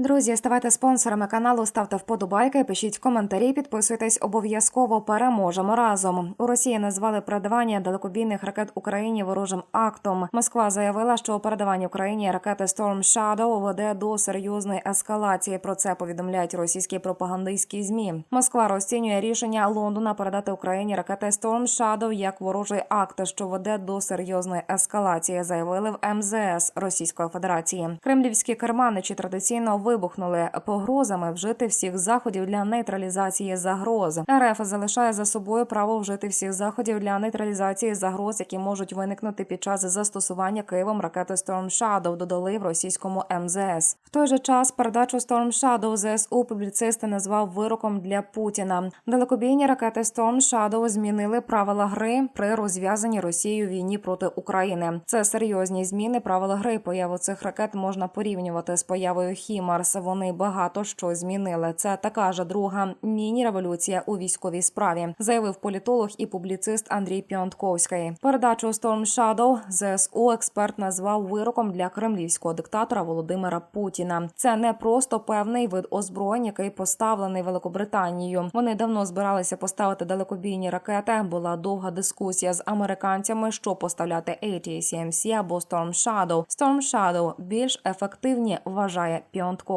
Друзі, ставайте спонсорами каналу, ставте вподобайки, пишіть коментарі, підписуйтесь обов'язково. Переможемо разом. У Росії назвали передавання далекобійних ракет Україні ворожим актом. Москва заявила, що передавання Україні ракети Storm Shadow веде до серйозної ескалації. Про це повідомляють російські пропагандистські змі. Москва розцінює рішення Лондона передати Україні ракети Storm Shadow як ворожий акт, що веде до серйозної ескалації. Заявили в МЗС Російської Федерації. Кремлівські керманичі традиційно вибухнули погрозами вжити всіх заходів для нейтралізації загроз. РФ залишає за собою право вжити всіх заходів для нейтралізації загроз, які можуть виникнути під час застосування Києвом ракети Storm Shadow, додали в російському МЗС. В той же час передачу Storm Shadow ЗСУ публіцисти назвав вироком для Путіна. Далекобійні ракети Storm Shadow змінили правила гри при розв'язанні Росією війні проти України. Це серйозні зміни правил гри. Появу цих ракет можна порівнювати з появою Хімарс. Вони багато що змінили. Це така ж друга міні-революція у військовій справі, заявив політолог і публіцист Андрій Піонтковський. Передачу Storm Shadow ЗСУ експерт назвав вироком для кремлівського диктатора Володимира Путіна. Це не просто певний вид озброєнь, який поставлений Великобританією. Вони давно збиралися поставити далекобійні ракети. Була довга дискусія з американцями, що поставляти ATACMC або Storm Shadow. Storm Shadow більш ефективні, вважає Піонтковський.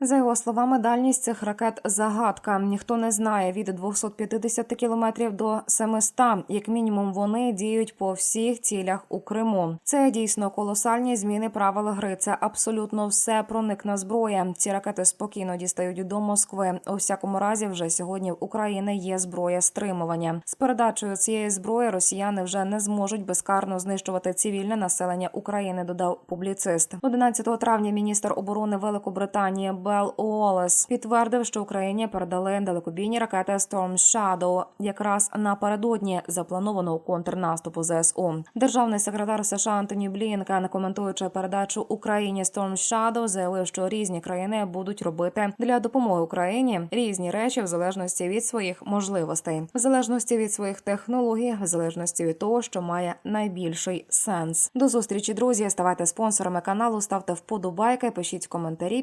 За його словами, дальність цих ракет загадка. Ніхто не знає від 250 кілометрів до 700. Як мінімум, вони діють по всіх цілях у Криму. Це дійсно колосальні зміни правил гри. Це абсолютно все проникна зброя. Ці ракети спокійно дістають до Москви. У всякому разі, вже сьогодні в Україні є зброя стримування. З передачею цієї зброї росіяни вже не зможуть безкарно знищувати цивільне населення України. Додав публіцист. 11 травня міністр оборони Великобританії Бел Уоллес підтвердив, що Україні передали далекобійні ракети Storm Shadow якраз напередодні запланованого контрнаступу ЗСУ. Державний секретар США Антоні Блінкен, коментуючи передачу Україні Storm Shadow, заявив, що різні країни будуть робити для допомоги Україні різні речі в залежності від своїх можливостей, в залежності від своїх технологій, в залежності від того, що має найбільший сенс. До зустрічі, друзі. Ставайте спонсорами каналу, ставте вподобайки, пишіть коментарі,